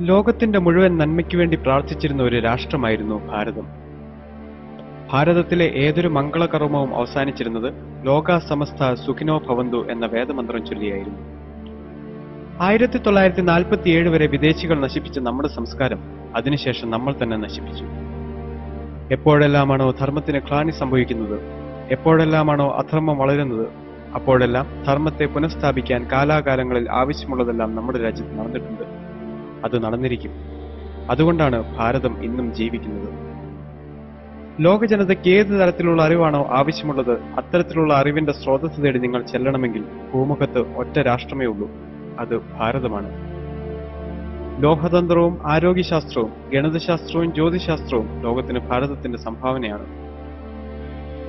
ലോകത്തിന്റെ മുഴുവൻ നന്മയ്ക്കു വേണ്ടി പ്രാർത്ഥിച്ചിരുന്ന ഒരു രാഷ്ട്രമായിരുന്നു ഭാരതം. ഭാരതത്തിലെ ഏതൊരു മംഗളകർമ്മവും അവസാനിച്ചിരുന്നത് ലോക സമസ്ത സുഖിനോ ഭവന്തു എന്ന വേദമന്ത്രം ചൊല്ലിയായിരുന്നു. ആയിരത്തി തൊള്ളായിരത്തി നാൽപ്പത്തി ഏഴ് വരെ വിദേശികൾ നശിപ്പിച്ച നമ്മുടെ സംസ്കാരം അതിനുശേഷം നമ്മൾ തന്നെ നശിപ്പിച്ചു. എപ്പോഴെല്ലാമാണോ ധർമ്മത്തിന് ക്ലാനി സംഭവിക്കുന്നത്? എപ്പോഴെല്ലാമാണോ അധർമ്മം വളരുന്നത്? അപ്പോഴെല്ലാം ധർമ്മത്തെ പുനഃസ്ഥാപിക്കാൻ കാലാകാലങ്ങളിൽ ആവശ്യമുള്ളതെല്ലാം നമ്മുടെ രാജ്യത്ത് നടന്നിട്ടുണ്ട്. അത് നടന്നിരിക്കും. അതുകൊണ്ടാണ് ഭാരതം ഇന്നും ജീവിക്കുന്നത്. ലോക ജനതയ്ക്ക് ഏത് തരത്തിലുള്ള അറിവാണോ ആവശ്യമുള്ളത് അത്തരത്തിലുള്ള അറിവിന്റെ സ്രോതസ് തേടി നിങ്ങൾ ചെല്ലണമെങ്കിൽ ഭൂമുഖത്ത് ഒറ്റ രാഷ്ട്രമേ ഉള്ളൂ. അത് ഭാരതമാണ്. ലോഹതന്ത്രവും ആരോഗ്യശാസ്ത്രവും ഗണിതശാസ്ത്രവും ജ്യോതിശാസ്ത്രവും ലോകത്തിന് ഭാരതത്തിന്റെ സംഭാവനയാണ്.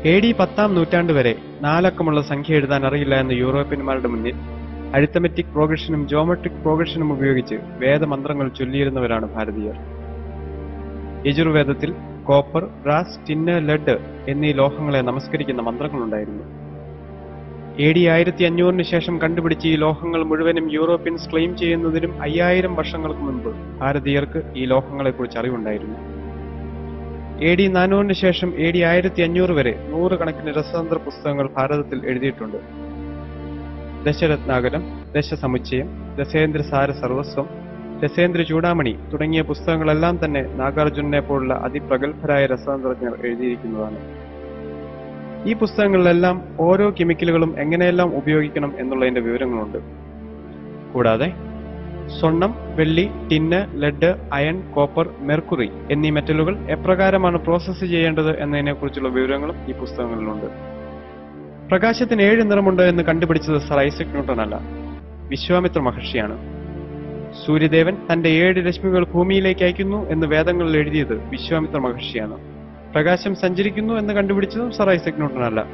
എ ഡി പത്താം നൂറ്റാണ്ട് വരെ നാലക്കമുള്ള സംഖ്യ എഴുതാൻ അറിയില്ല എന്ന് യൂറോപ്യന്മാരുടെ മുന്നിൽ അരിത്തമെറ്റിക് പ്രോഗ്രഷനും ജോമെട്രിക് പ്രോഗ്രഷനും ഉപയോഗിച്ച് വേദമന്ത്രങ്ങൾ ചൊല്ലിയിരുന്നവരാണ് ഭാരതീയർ. യജുർവേദത്തിൽ കോപ്പർ ബ്രാസ് ടിന്ന് ലെഡ് എന്നീ ലോഹങ്ങളെ നമസ്കരിക്കുന്ന മന്ത്രങ്ങളുണ്ടായിരുന്നു. എ ഡി ആയിരത്തി അഞ്ഞൂറിന് ശേഷം കണ്ടുപിടിച്ച ഈ ലോഹങ്ങൾ മുഴുവനും യൂറോപ്യൻസ് ക്ലെയിം ചെയ്യുന്നതിനും അയ്യായിരം വർഷങ്ങൾക്ക് മുൻപ് ഭാരതീയർക്ക് ഈ ലോഹങ്ങളെക്കുറിച്ച് അറിവുണ്ടായിരുന്നു. എ ഡി നാനൂറിന് ശേഷം എ ഡി ആയിരത്തി അഞ്ഞൂറ് വരെ നൂറുകണക്കിന് രസതന്ത്ര പുസ്തകങ്ങൾ ഭാരതത്തിൽ എഴുതിയിട്ടുണ്ട്. ദശരത്നാകരം ദശസമുച്ചയം ദശേന്ദ്ര സാര സർവസ്വം ദശേന്ദ്ര ചൂടാമണി തുടങ്ങിയ പുസ്തകങ്ങളെല്ലാം തന്നെ നാഗാർജുനനെ പോലുള്ള അതിപ്രഗത്ഭരായ രസതന്ത്രജ്ഞർ എഴുതിയിരിക്കുന്നതാണ്. ഈ പുസ്തകങ്ങളിലെല്ലാം ഓരോ കെമിക്കലുകളും എങ്ങനെയെല്ലാം ഉപയോഗിക്കണം എന്നുള്ളതിന്റെ വിവരങ്ങളുണ്ട്. കൂടാതെ സ്വർണം വെള്ളി tin lead iron copper mercury എന്നീ മെറ്റലുകൾ എപ്രകാരമാണ് പ്രോസസ്സ് ചെയ്യേണ്ടത് എന്നതിനെക്കുറിച്ചുള്ള വിവരങ്ങളും ഈ പുസ്തകങ്ങളിലുണ്ട്. പ്രകാശത്തിന് ഏഴ് നിറമുണ്ട് എന്ന് കണ്ടുപിടിച്ചത് സർ ഐസക് ന്യൂട്ടൺ അല്ല. വിശ്വാമിത്ര മഹർഷിയാണ്. സൂര്യദേവൻ തന്റെ ഏഴ് രശ്മികൾ ഭൂമിയിലേക്ക് അയക്കുന്നു എന്ന് വേദങ്ങളിൽ എഴുതിയത് വിശ്വാമിത്ര മഹർഷിയാണ്. പ്രകാശം സഞ്ചരിക്കുന്നു എന്ന് കണ്ടുപിടിച്ചതും സർ ഐസക് ന്യൂട്ടൺ അല്ല.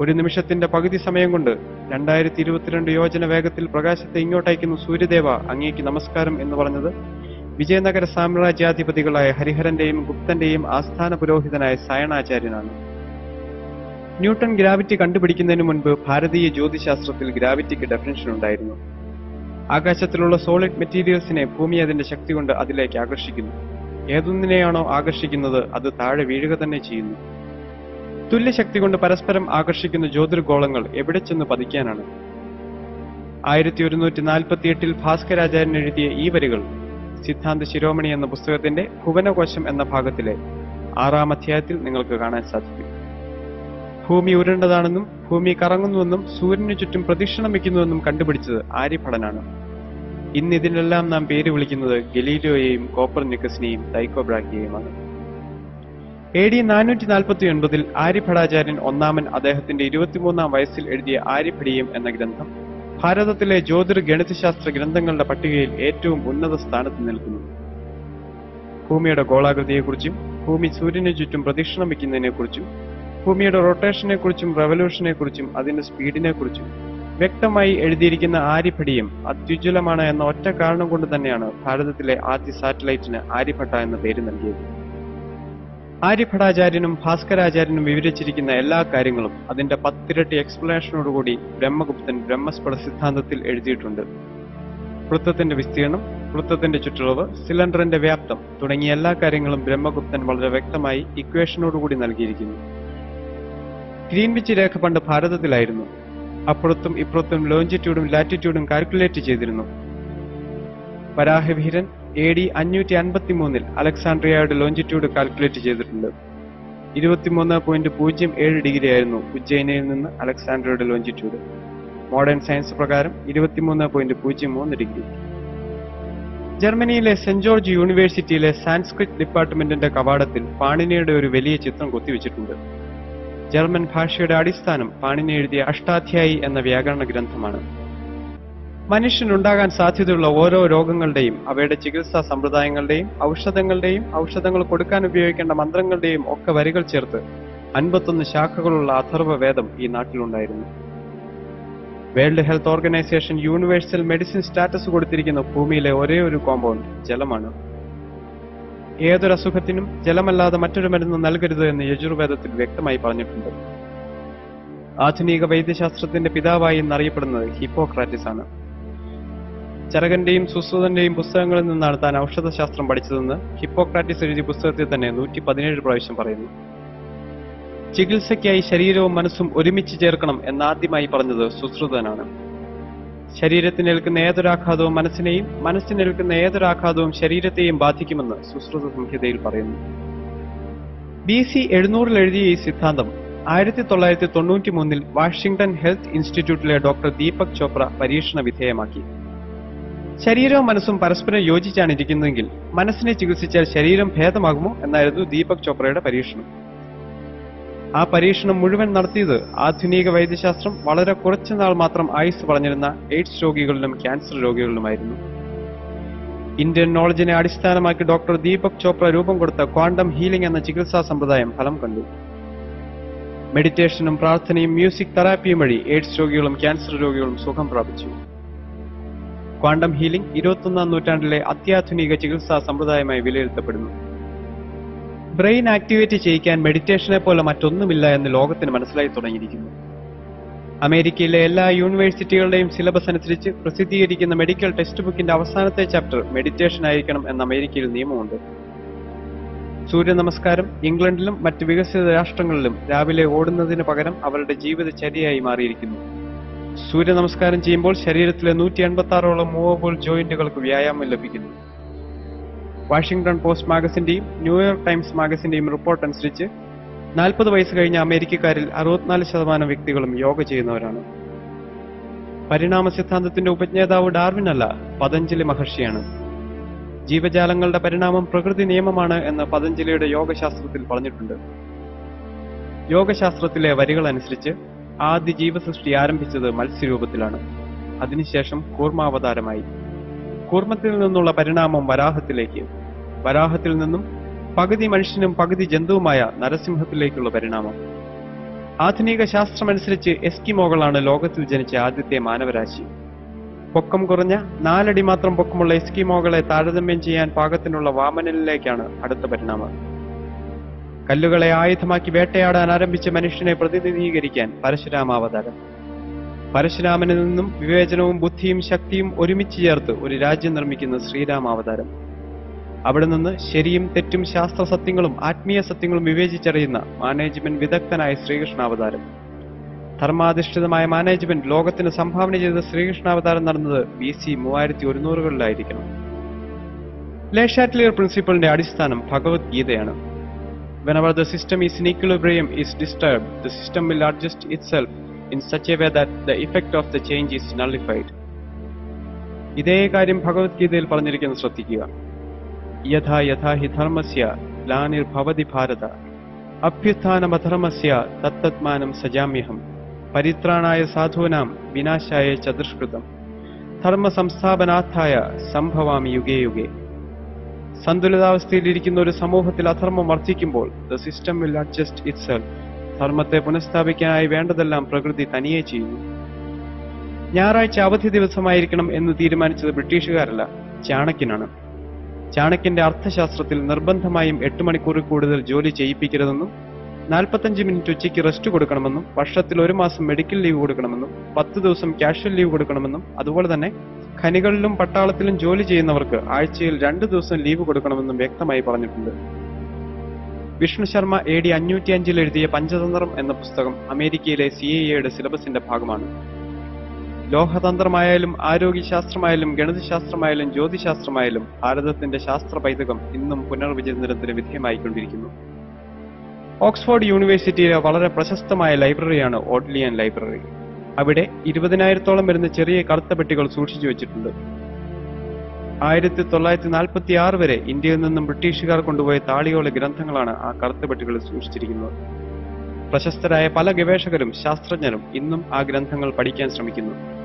ഒരു നിമിഷത്തിന്റെ പകുതി സമയം കൊണ്ട് രണ്ടായിരത്തി ഇരുപത്തിരണ്ട് യോജന വേഗത്തിൽ പ്രകാശത്തെ ഇങ്ങോട്ടയക്കുന്നു സൂര്യദേവ അങ്ങേക്ക് നമസ്കാരം എന്ന് പറഞ്ഞത് വിജയനഗര സാമ്രാജ്യാധിപതികളായ ഹരിഹരന്റെയും ഗുപ്തന്റെയും ആസ്ഥാന പുരോഹിതനായ സായണാചാര്യനാണ്. ന്യൂട്ടൺ ഗ്രാവിറ്റി കണ്ടുപിടിക്കുന്നതിന് മുൻപ് ഭാരതീയ ജ്യോതിശാസ്ത്രത്തിൽ ഗ്രാവിറ്റിക്ക് ഡെഫിനിഷൻ ഉണ്ടായിരുന്നു. ആകാശത്തിലുള്ള സോളിഡ് മെറ്റീരിയൽസിനെ ഭൂമി അതിന്റെ ശക്തി കൊണ്ട് അതിലേക്ക് ആകർഷിക്കുന്നു. ഏതൊന്നിനെയാണോ ആകർഷിക്കുന്നത് അത് താഴെ വീഴുക തന്നെ ചെയ്യുന്നു. തുല്യശക്തി കൊണ്ട് പരസ്പരം ആകർഷിക്കുന്ന ജ്യോതിർഗോളങ്ങൾ എവിടെ ചെന്ന് പതിക്കാനാണ്? ആയിരത്തി ഒരുന്നൂറ്റി നാൽപ്പത്തി എട്ടിൽ ഭാസ്കരാചാര്യൻ എഴുതിയ ഈ വരികൾ സിദ്ധാന്ത ശിരോമണി എന്ന പുസ്തകത്തിന്റെ ഭുവനകോശം എന്ന ഭാഗത്തിലെ ആറാം അധ്യായത്തിൽ നിങ്ങൾക്ക് കാണാൻ സാധിക്കും. ഭൂമി ഉരുണ്ടതാണെന്നും ഭൂമി കറങ്ങുന്നുവെന്നും സൂര്യനു ചുറ്റും പ്രദക്ഷിണം വയ്ക്കുന്നുവെന്നും കണ്ടുപിടിച്ചത് ആര്യഭടനാണ്. ഇന്ന് ഇതിനെല്ലാം നാം പേര് വിളിക്കുന്നത് ഗലീലിയോയെയും കോപ്പർ നിക്കസിനെയും തൈക്കോബ്രാക്കിയെയുമാണ് എ ഡി നാനൂറ്റി നാൽപ്പത്തി ഒൻപതിൽ ആര്യഭടാചാര്യൻ ഒന്നാമൻ അദ്ദേഹത്തിന്റെ ഇരുപത്തിമൂന്നാം വയസ്സിൽ എഴുതിയ ആര്യഭടീയം എന്ന ഗ്രന്ഥം ഭാരതത്തിലെ ജ്യോതിർ ഗണിതശാസ്ത്ര ഗ്രന്ഥങ്ങളുടെ പട്ടികയിൽ ഏറ്റവും ഉന്നത സ്ഥാനത്ത് നിൽക്കുന്നു. ഭൂമിയുടെ ഗോളാകൃതിയെക്കുറിച്ചും ഭൂമി സൂര്യനു ചുറ്റും പ്രദക്ഷിണം വയ്ക്കുന്നതിനെക്കുറിച്ചും ഭൂമിയുടെ റൊട്ടേഷനെ കുറിച്ചും റെവല്യൂഷനെ കുറിച്ചും അതിന്റെ സ്പീഡിനെ കുറിച്ചും വ്യക്തമായി എഴുതിയിരിക്കുന്ന ആര്യഭടിയും അത്യുജ്വലമാണ് എന്ന ഒറ്റ കാരണം കൊണ്ട് തന്നെയാണ് ഭാരതത്തിലെ ആദ്യ സാറ്റലൈറ്റിന് ആര്യഭട്ട എന്ന പേര് നൽകിയത്. ആര്യഭടാചാര്യനും ഭാസ്കരാചാര്യനും വിവരിച്ചിരിക്കുന്ന എല്ലാ കാര്യങ്ങളും അതിന്റെ പത്തിരട്ടി എക്സ്പ്ലനേഷനോടുകൂടി ബ്രഹ്മഗുപ്തൻ ബ്രഹ്മസ്ഫട സിദ്ധാന്തത്തിൽ എഴുതിയിട്ടുണ്ട്. വൃത്തത്തിന്റെ വിസ്തീർണം വൃത്തത്തിന്റെ ചുറ്റളവ് സിലിണ്ടറിന്റെ വ്യാപ്തം തുടങ്ങിയ എല്ലാ കാര്യങ്ങളും ബ്രഹ്മഗുപ്തൻ വളരെ വ്യക്തമായി ഇക്വേഷനോടുകൂടി നൽകിയിരിക്കുന്നു. ഗ്രീൻവിച്ച് രേഖ പണ്ട് ഭാരതത്തിലായിരുന്നു. അപ്പുറത്തും ഇപ്പുറത്തും ലോഞ്ചിറ്റ്യൂഡും ലാറ്റിറ്റ്യൂഡും കാൽക്കുലേറ്റ് ചെയ്തിരുന്നു. വരാഹവീരൻ എ ഡി അഞ്ഞൂറ്റി അൻപത്തി മൂന്നിൽ അലക്സാണ്ട്രിയയുടെ ലോഞ്ചിറ്റ്യൂഡ് കാൽക്കുലേറ്റ് ചെയ്തിട്ടുണ്ട്. ഇരുപത്തിമൂന്ന് പോയിന്റ് പൂജ്യം ഏഴ് ഡിഗ്രി ആയിരുന്നു ഉജ്ജയിനിൽ നിന്ന് അലക്സാണ്ട്രിയയുടെ ലോഞ്ചിറ്റ്യൂഡ് മോഡേൺ സയൻസ് പ്രകാരം ഇരുപത്തിമൂന്ന് പോയിന്റ് പൂജ്യം മൂന്ന് ഡിഗ്രി. ജർമ്മനിയിലെ സെന്റ് ജോർജ് യൂണിവേഴ്സിറ്റിയിലെ സാൻസ്ക്രിറ്റ് ഡിപ്പാർട്ട്മെന്റിന്റെ കവാടത്തിൽ പാണിനിയുടെ ഒരു വലിയ ചിത്രം കൊത്തിവെച്ചിട്ടുണ്ട്. ജർമ്മൻ ഭാഷയുടെ അടിസ്ഥാനം പാണിനി എഴുതിയ അഷ്ടാധ്യായി എന്ന വ്യാകരണ ഗ്രന്ഥമാണ്. മനുഷ്യനുണ്ടാകാൻ സാധ്യതയുള്ള ഓരോ രോഗങ്ങളുടെയും അവയുടെ ചികിത്സാ സമ്പ്രദായങ്ങളുടെയും ഔഷധങ്ങളുടെയും ഔഷധങ്ങൾ കൊടുക്കാൻ ഉപയോഗിക്കേണ്ട മന്ത്രങ്ങളുടെയും ഒക്കെ വരികൾ ചേർത്ത് അൻപത്തൊന്ന് ശാഖകളുള്ള അഥർവ വേദം ഈ നാട്ടിലുണ്ടായിരുന്നു. World health organization universal medicine status കൊടുത്തിരിക്കുന്ന ഭൂമിയിലെ ഒരേ ഒരു കോമ്പൗണ്ട് ജലമാണ്. ഏതൊരു അസുഖത്തിനും ജലമല്ലാതെ മറ്റൊരു മരുന്ന് നൽകരുത് എന്ന് യജുർവേദത്തിൽ വ്യക്തമായി പറഞ്ഞിട്ടുണ്ട്. ആധുനിക വൈദ്യശാസ്ത്രത്തിന്റെ പിതാവായി എന്നറിയപ്പെടുന്നത് ഹിപ്പോക്രാറ്റിസ് ആണ്. ചരകന്റെയും സുശ്രുതന്റെയും പുസ്തകങ്ങളിൽ നിന്നാണ് താൻ ഔഷധശാസ്ത്രം പഠിച്ചതെന്ന് ഹിപ്പോക്രാറ്റിസ് എഴുതിയ പുസ്തകത്തിൽ തന്നെ നൂറ്റി പതിനേഴ് പ്രാവശ്യം പറയുന്നു. ചികിത്സയ്ക്കായി ശരീരവും മനസ്സും ഒരുമിച്ച് ചേർക്കണം എന്നാദ്യമായി പറഞ്ഞത് സുശ്രുതനാണ്. ശരീരത്തിനേൽക്കുന്ന ഏതൊരാഘാതവും മനസ്സിനെയും മനസ്സിനേൽക്കുന്ന ഏതൊരാഘാതവും ശരീരത്തെയും ബാധിക്കുമെന്ന് സുശ്രുത സംഹിതയിൽ പറയുന്നു. ബി സി എഴുന്നൂറിൽ എഴുതിയ ഈ സിദ്ധാന്തം ആയിരത്തി തൊള്ളായിരത്തി തൊണ്ണൂറ്റി മൂന്നിൽ വാഷിംഗ്ടൺ ഹെൽത്ത് ഇൻസ്റ്റിറ്റ്യൂട്ടിലെ ഡോക്ടർ ദീപക് ചോപ്ര പരീക്ഷണ വിധേയമാക്കി. ശരീരവും മനസ്സും പരസ്പരം യോജിച്ചാണ് ഇരിക്കുന്നതെങ്കിൽ മനസ്സിനെ ചികിത്സിച്ചാൽ ശരീരം ഭേദമാകുമോ എന്നായിരുന്നു ദീപക് ചോപ്രയുടെ പരീക്ഷണം. ആ പരീക്ഷണം മുഴുവൻ നടത്തിയത് ആധുനിക വൈദ്യശാസ്ത്രം വളരെ കുറച്ചു നാൾ മാത്രം ആയുസ് പറഞ്ഞിരുന്ന എയ്ഡ്സ് രോഗികളിലും ക്യാൻസർ രോഗികളിലുമായിരുന്നു. ഇന്ത്യൻ നോളജിനെ അടിസ്ഥാനമാക്കി ഡോക്ടർ ദീപക് ചോപ്ര രൂപം കൊടുത്ത ക്വാണ്ടം ഹീലിംഗ് എന്ന ചികിത്സാ സമ്പ്രദായം ഫലം കണ്ടു. മെഡിറ്റേഷനും പ്രാർത്ഥനയും മ്യൂസിക് തെറാപ്പിയും വഴി എയ്ഡ്സ് രോഗികളും ക്യാൻസർ രോഗികളും സുഖം പ്രാപിച്ചു. ക്വാണ്ടം ഹീലിംഗ് ഇരുപത്തൊന്നാം നൂറ്റാണ്ടിലെ അത്യാധുനിക ചികിത്സാ സമ്പ്രദായമായി വിലയിരുത്തപ്പെടുന്നു. ബ്രെയിൻ ആക്ടിവേറ്റ് ചെയ്യിക്കാൻ മെഡിറ്റേഷനെ പോലെ മറ്റൊന്നുമില്ല എന്ന് ലോകത്തിന് മനസ്സിലായി തുടങ്ങിയിരിക്കുന്നു. അമേരിക്കയിലെ എല്ലാ യൂണിവേഴ്സിറ്റികളുടെയും സിലബസ് അനുസരിച്ച് പ്രസിദ്ധീകരിക്കുന്ന മെഡിക്കൽ ടെക്സ്റ്റ് ബുക്കിന്റെ അവസാനത്തെ ചാപ്റ്റർ മെഡിറ്റേഷൻ ആയിരിക്കണം എന്ന അമേരിക്കയിൽ നിയമമുണ്ട്. സൂര്യ നമസ്കാരം ഇംഗ്ലണ്ടിലും മറ്റ് വികസിത രാഷ്ട്രങ്ങളിലും രാവിലെ ഓടുന്നതിന് പകരം അവരുടെ ജീവിതചര്യയായി മാറിയിരിക്കുന്നു. സൂര്യ നമസ്കാരം ചെയ്യുമ്പോൾ ശരീരത്തിലെ നൂറ്റി എൺപത്തി ആറോളം മൂവബിൾ ജോയിന്റുകൾക്ക് വ്യായാമം ലഭിക്കുന്നു. വാഷിംഗ്ടൺ പോസ്റ്റ് മാഗസിന്റെയും ന്യൂയോർക്ക് ടൈംസ് മാഗസിന്റെയും റിപ്പോർട്ട് അനുസരിച്ച് നാൽപ്പത് വയസ്സ് കഴിഞ്ഞ അമേരിക്കക്കാരിൽ അറുപത്തിനാല് ശതമാനം വ്യക്തികളും യോഗ ചെയ്യുന്നവരാണ്. പരിണാമ സിദ്ധാന്തത്തിന്റെ ഉപജ്ഞേതാവ് ഡാർവിൻ അല്ല പതഞ്ജലി മഹർഷിയാണ്. ജീവജാലങ്ങളുടെ പരിണാമം പ്രകൃതി നിയമമാണ് എന്ന് പതഞ്ജലിയുടെ യോഗശാസ്ത്രത്തിൽ പറഞ്ഞിട്ടുണ്ട്. യോഗശാസ്ത്രത്തിലെ വരികൾ അനുസരിച്ച് ആദ്യ ജീവസൃഷ്ടി ആരംഭിച്ചത് മത്സ്യരൂപത്തിലാണ്. അതിനുശേഷം കൂർമാവതാരമായി. കൂർമ്മത്തിൽ നിന്നുള്ള പരിണാമം വരാഹത്തിലേക്ക്. വരാഹത്തിൽ നിന്നും പകുതി മനുഷ്യനും പകുതി ജന്തുവുമായ നരസിംഹത്തിലേക്കുള്ള പരിണാമം. ആധുനിക ശാസ്ത്രമനുസരിച്ച് എസ്കിമോകളാണ് ലോകത്തിൽ ജനിച്ച ആദ്യത്തെ മാനവരാശി. പൊക്കം കുറഞ്ഞ നാലടി മാത്രം പൊക്കമുള്ള എസ്കിമോകളെ താരതമ്യം ചെയ്യാൻ പാകത്തിനുള്ള വാമനനിലേക്കാണ് അടുത്ത പരിണാമം. കല്ലുകളെ ആയുധമാക്കി വേട്ടയാടാൻ ആരംഭിച്ച മനുഷ്യനെ പ്രതിനിധീകരിക്കാൻ പരശുരാമാവതാരം. പരശുരാമനിൽ നിന്നും വിവേചനവും ബുദ്ധിയും ശക്തിയും ഒരുമിച്ച് ചേർത്ത് ഒരു രാജ്യം നിർമ്മിക്കുന്ന ശ്രീരാമാവതാരം. അവിടെ നിന്ന് ശരിയും തെറ്റും ശാസ്ത്ര സത്യങ്ങളും ആത്മീയ സത്യങ്ങളും വിവേചിച്ചറിയുന്ന മാനേജ്മെന്റ് വിദഗ്ധനായ ശ്രീകൃഷ്ണാവതാരം. ധർമാധിഷ്ഠിതമായ മാനേജ്മെന്റ് ലോകത്തിന് സംഭാവന ചെയ്ത ശ്രീകൃഷ്ണാവതാരം നടന്നത് ബി സി മൂവായിരത്തി ഒരുന്നൂറുകളിലായിരിക്കണം. ലേഷാറ്റ്ലിയർ പ്രിൻസിപ്പളിന്റെ അടിസ്ഥാനം ഭഗവത്ഗീതയാണ്. Whenever the system is in equilibrium is disturbed, the system will adjust itself in such a way that the effect of the change is nullified. ഇതേ കാര്യം ഭഗവത്ഗീതയിൽ പറഞ്ഞിരിക്കുന്നത് ശ്രദ്ധിക്കുക. യഥാ യഥാ ഹി ധർമ്മസ്യ ഗ്ലാനിർഭവതി ഭാരത. അഭ്യുത്ഥാനമധർമ്മസ്യ തത്തത്മാനം സജാമ്യഹം. പരിത്രാണായ സാധൂനാം വിനാശായ ചതുഷ്കൃതം ധർമ്മ സംസ്ഥാപനാർത്ഥായ സംഭവാമി യുഗേ യുഗേ. സന്തുലിതാവസ്ഥയിലിരിക്കുന്ന ഒരു സമൂഹത്തിൽ അധർമ്മം വർദ്ധിക്കുമ്പോൾ the system will adjust itself ധർമ്മത്തെ പുനഃസ്ഥാപിക്കാനായി വേണ്ടതെല്ലാം പ്രകൃതി തനിയെ ചെയ്യുന്നു. ഞായറാഴ്ച അവധി ദിവസമായിരിക്കണം എന്ന് തീരുമാനിച്ചത് ബ്രിട്ടീഷുകാരല്ല ചാണക്യനാണ്. ചാണക്യന്റെ അർത്ഥശാസ്ത്രത്തിൽ നിർബന്ധമായും എട്ട് മണിക്കൂറിൽ കൂടുതൽ ജോലി ചെയ്യിപ്പിക്കരുതെന്നും നാൽപ്പത്തഞ്ച് മിനിറ്റ് ഉച്ചയ്ക്ക് റെസ്റ്റ് കൊടുക്കണമെന്നും വർഷത്തിൽ ഒരു മാസം മെഡിക്കൽ ലീവ് കൊടുക്കണമെന്നും പത്ത് ദിവസം കാഷ്വൽ ലീവ് കൊടുക്കണമെന്നും അതുപോലെ തന്നെ ഖനികളിലും പട്ടാളത്തിലും ജോലി ചെയ്യുന്നവർക്ക് ആഴ്ചയിൽ രണ്ട് ദിവസം ലീവ് കൊടുക്കണമെന്നും വ്യക്തമായി പറഞ്ഞിട്ടുണ്ട്. വിഷ്ണു ശർമ്മ എ ഡി അഞ്ഞൂറ്റി അഞ്ചിൽ എഴുതിയ പഞ്ചതന്ത്രം എന്ന പുസ്തകം അമേരിക്കയിലെ സി എ സിലബസിന്റെ ഭാഗമാണ്. ലോഹതന്ത്രമായാലും ആരോഗ്യശാസ്ത്രമായാലും ഗണിതശാസ്ത്രമായാലും ജ്യോതിശാസ്ത്രമായാലും ഭാരതത്തിന്റെ ശാസ്ത്ര പൈതൃകം ഇന്നും പുനർവിചിന്തനത്തിന് വിധേയമായിക്കൊണ്ടിരിക്കുന്നു. ഓക്സ്ഫോർഡ് യൂണിവേഴ്സിറ്റിയിലെ വളരെ പ്രശസ്തമായ ലൈബ്രറിയാണ് ഓഡ്ലിയൻ ലൈബ്രറി. അവിടെ ഇരുപതിനായിരത്തോളം വരുന്ന ചെറിയ കറുത്ത പെട്ടികൾ സൂക്ഷിച്ചു വെച്ചിട്ടുണ്ട്. ആയിരത്തി തൊള്ളായിരത്തി നാൽപ്പത്തി ആറ് വരെ ഇന്ത്യയിൽ നിന്നും ബ്രിട്ടീഷുകാർ കൊണ്ടുപോയ താളിയോല ഗ്രന്ഥങ്ങളാണ് ആ കറുത്ത പെട്ടികളിൽ സൂക്ഷിച്ചിരിക്കുന്നത്. പ്രശസ്തരായ പല ഗവേഷകരും ശാസ്ത്രജ്ഞരും ഇന്നും ആ ഗ്രന്ഥങ്ങൾ പഠിക്കാൻ ശ്രമിക്കുന്നു.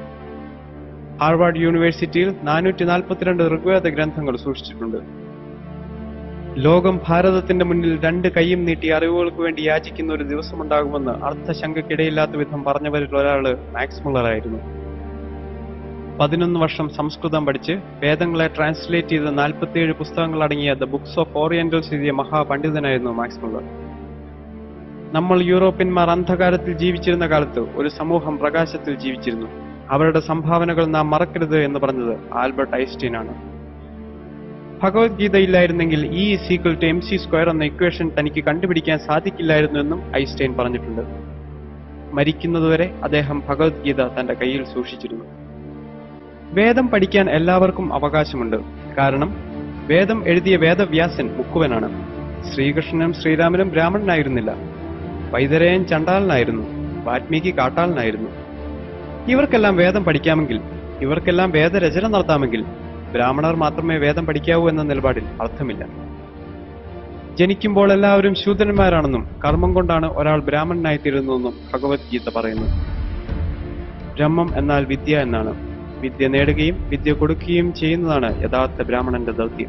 ഹാർവാർഡ് യൂണിവേഴ്സിറ്റിയിൽ നാനൂറ്റി നാൽപ്പത്തിരണ്ട് ഋഗ്വേദ ഗ്രന്ഥങ്ങൾ സൂക്ഷിച്ചിട്ടുണ്ട്. ലോകം ഭാരതത്തിന്റെ മുന്നിൽ രണ്ട് കൈയും നീട്ടി അറിവുകൾക്ക് വേണ്ടി യാചിക്കുന്ന ഒരു ദിവസമുണ്ടാകുമെന്ന് അർത്ഥശങ്കയ്ക്കിടയില്ലാത്ത വിധം പറഞ്ഞവരിൽ ഒരാൾ മാക്സ് മുള്ളറായിരുന്നു പതിനൊന്ന് വർഷം സംസ്കൃതം പഠിച്ച് വേദങ്ങളെ ട്രാൻസ്ലേറ്റ് ചെയ്ത നാൽപ്പത്തിയേഴ് പുസ്തകങ്ങൾ അടങ്ങിയ ദ ബുക്സ് ഓഫ് ഓറിയന്റൽ എഴുതിയ മഹാപണ്ഡിതനായിരുന്നു മാക്സ് മുള്ളർ. നമ്മൾ യൂറോപ്യന്മാർ അന്ധകാരത്തിൽ ജീവിച്ചിരുന്ന കാലത്ത് ഒരു സമൂഹം പ്രകാശത്തിൽ ജീവിച്ചിരുന്നു. അവരുടെ സംഭാവനകൾ നാം മറക്കരുത് എന്ന് പറഞ്ഞത് ആൽബർട്ട് ഐസ്റ്റീൻ ആണ് ഭഗവത്ഗീത ഇല്ലായിരുന്നെങ്കിൽ E equal to M C square എന്ന ഇക്വേഷൻ തനിക്ക് കണ്ടുപിടിക്കാൻ സാധിക്കില്ലായിരുന്നു എന്നും ഐസ്റ്റൈൻ പറഞ്ഞിട്ടുണ്ട്. മരിക്കുന്നതുവരെ അദ്ദേഹം ഭഗവത്ഗീത തന്റെ കയ്യിൽ സൂക്ഷിച്ചിരുന്നു. വേദം പഠിക്കാൻ എല്ലാവർക്കും അവകാശമുണ്ട്. കാരണം വേദം എഴുതിയ വേദവ്യാസൻ മുക്കുവനാണ്. ശ്രീകൃഷ്ണനും ശ്രീരാമനും ബ്രാഹ്മണനായിരുന്നില്ല. വൈതരേയൻ ചണ്ടാലനായിരുന്നു വാത്മീകി കാട്ടാളനായിരുന്നു. ഇവർക്കെല്ലാം വേദം പഠിക്കാമെങ്കിൽ ഇവർക്കെല്ലാം വേദരചന നടത്താമെങ്കിൽ ബ്രാഹ്മണർ മാത്രമേ വേദം പഠിക്കാവൂ എന്ന നിലപാടിൽ അർത്ഥമില്ല. ജനിക്കുമ്പോൾ എല്ലാവരും ശൂദ്രന്മാരാണെന്നും കർമ്മം കൊണ്ടാണ് ഒരാൾ ബ്രാഹ്മണനായി തീരുന്നതെന്നും ഭഗവത്ഗീത പറയുന്നു. ബ്രഹ്മം എന്നാൽ വിദ്യ എന്നാണ്. വിദ്യ നേടുകയും വിദ്യ കൊടുക്കുകയും ചെയ്യുന്നതാണ് യഥാർത്ഥ ബ്രാഹ്മണന്റെ ദൗത്യം.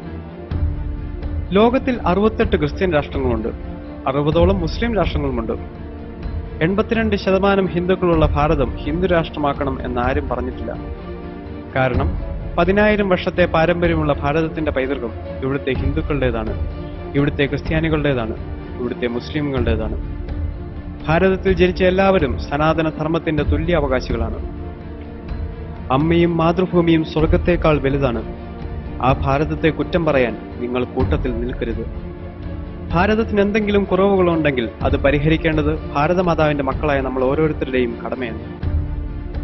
ലോകത്തിൽ അറുപത്തെട്ട് ക്രിസ്ത്യൻ രാഷ്ട്രങ്ങളുണ്ട്. അറുപതോളം മുസ്ലിം രാഷ്ട്രങ്ങളുമുണ്ട്. എൺപത്തിരണ്ട് ശതമാനം ഹിന്ദുക്കളുള്ള ഭാരതം ഹിന്ദു രാഷ്ട്രമാക്കണം എന്ന് ആരും പറഞ്ഞിട്ടില്ല. കാരണം പതിനായിരം വർഷത്തെ പാരമ്പര്യമുള്ള ഭാരതത്തിന്റെ പൈതൃകം ഇവിടുത്തെ ഹിന്ദുക്കളുടേതാണ് ഇവിടുത്തെ ക്രിസ്ത്യാനികളുടേതാണ് ഇവിടുത്തെ മുസ്ലിമുകളുടേതാണ് ഭാരതത്തിൽ ജനിച്ച എല്ലാവരും സനാതന ധർമ്മത്തിന്റെ തുല്യ അവകാശികളാണ് അമ്മയും മാതൃഭൂമിയും സ്വർഗത്തേക്കാൾ വലുതാണ്. ആ ഭാരതത്തെ കുറ്റം പറയാൻ നിങ്ങൾ കൂട്ടത്തിൽ നിൽക്കരുത്. ഭാരതത്തിന് എന്തെങ്കിലും കുറവുകളുണ്ടെങ്കിൽ അത് പരിഹരിക്കേണ്ടത് ഭാരതമാതാവിന്റെ മക്കളായ നമ്മൾ ഓരോരുത്തരുടെയും കടമയാണ്.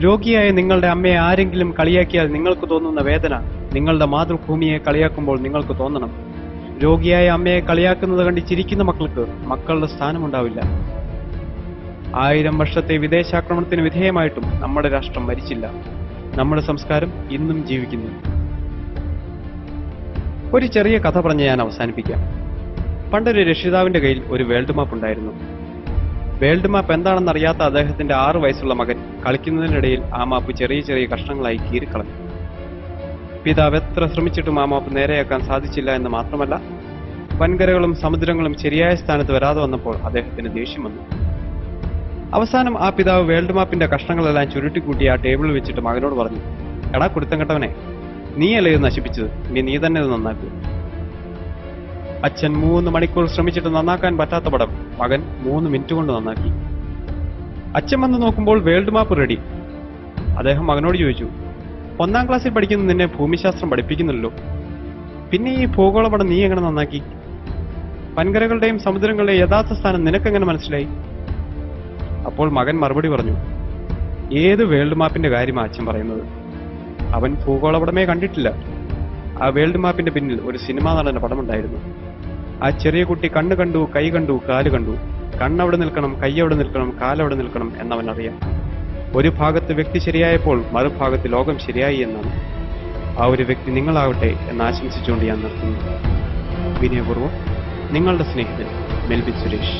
രോഗിയായ നിങ്ങളുടെ അമ്മയെ ആരെങ്കിലും കളിയാക്കിയാൽ നിങ്ങൾക്ക് തോന്നുന്ന വേദന നിങ്ങളുടെ മാതൃഭൂമിയെ കളിയാക്കുമ്പോൾ നിങ്ങൾക്ക് തോന്നണം. രോഗിയായ അമ്മയെ കളിയാക്കുന്നത് കണ്ടി ചിരിക്കുന്ന മക്കൾക്ക് മക്കളുടെ സ്ഥാനമുണ്ടാവില്ല. ആയിരം വർഷത്തെ വിദേശാക്രമണത്തിന് വിധേയമായിട്ടും നമ്മുടെ രാഷ്ട്രം മരിച്ചില്ല. നമ്മുടെ സംസ്കാരം ഇന്നും ജീവിക്കുന്നു. ഒരു ചെറിയ കഥ പറഞ്ഞ് ഞാൻ അവസാനിപ്പിക്കാം. പണ്ടൊരു രക്ഷിതാവിന്റെ കയ്യിൽ ഒരു വേൾഡ് മാപ്പ് ഉണ്ടായിരുന്നു. വേൾഡ് മാപ്പ് എന്താണെന്ന് അറിയാത്ത അദ്ദേഹത്തിന്റെ ആറു വയസ്സുള്ള മകൻ കളിക്കുന്നതിനിടയിൽ ആ മാപ്പ് ചെറിയ ചെറിയ കഷ്ണങ്ങളായി കീറിക്കളഞ്ഞു. പിതാവ് എത്ര ശ്രമിച്ചിട്ടും ആ മാപ്പ് നേരെയാക്കാൻ സാധിച്ചില്ല എന്ന് മാത്രമല്ല വൻകരകളും സമുദ്രങ്ങളും ശരിയായ സ്ഥാനത്ത് വരാതെ വന്നപ്പോൾ അദ്ദേഹത്തിന് ദേഷ്യം വന്നു. അവസാനം ആ പിതാവ് വേൾഡ് മാപ്പിന്റെ കഷ്ണങ്ങളെല്ലാം ചുരുട്ടിക്കൂട്ടി ആ ടേബിളിൽ വെച്ചിട്ട് മകനോട് പറഞ്ഞു എടാ കൊടുത്തം കെട്ടവനെ നീയല്ലേ നശിപ്പിച്ചത്? ഇനി നീ തന്നെ ഇത് നന്നാക്കൂ. അച്ഛൻ മൂന്ന് മണിക്കൂർ ശ്രമിച്ചിട്ട് നന്നാക്കാൻ പറ്റാത്ത പടം. മകൻ മൂന്ന് മിനിറ്റ് കൊണ്ട് നന്നാക്കി. അച്ഛൻ വന്ന് നോക്കുമ്പോൾ വേൾഡ് മാപ്പ് റെഡി. അദ്ദേഹം മകനോട് ചോദിച്ചു ഒന്നാം ക്ലാസ്സിൽ പഠിക്കുന്ന നിന്നെ ഭൂമിശാസ്ത്രം പഠിപ്പിക്കുന്നല്ലോ പിന്നെ ഈ ഭൂഗോളപടം നീ എങ്ങനെ നന്നാക്കി? വൻകരകളുടെയും സമുദ്രങ്ങളുടെയും യഥാർത്ഥ സ്ഥാനം നിനക്കെങ്ങനെ മനസ്സിലായി? അപ്പോൾ മകൻ മറുപടി പറഞ്ഞു ഏത് വേൾഡ് മാപ്പിന്റെ കാര്യമാണ് അച്ഛൻ പറയുന്നത്? അവൻ ഭൂഗോളപടമേ കണ്ടിട്ടില്ല. ആ വേൾഡ് മാപ്പിന്റെ പിന്നിൽ ഒരു സിനിമാ നടന്റെ പടമുണ്ടായിരുന്നു. ആ ചെറിയ കുട്ടി കണ്ണ് കണ്ടു കൈ കണ്ടു കാൽ കണ്ടു. കണ്ണവിടെ നിൽക്കണം കൈ അവിടെ നിൽക്കണം കാലവിടെ നിൽക്കണം എന്നവൻ അറിയാം ഒരു ഭാഗത്ത് വ്യക്തി ശരിയായപ്പോൾ മറുഭാഗത്ത് ലോകം ശരിയായി എന്നാണ്. ആ ഒരു വ്യക്തി നിങ്ങളാവട്ടെ എന്ന് ആശംസിച്ചുകൊണ്ട് ഞാൻ നിർത്തുന്നു. വിനയപൂർവം നിങ്ങളുടെ സ്നേഹിതൻ മെൽബിൻ സുരേഷ്.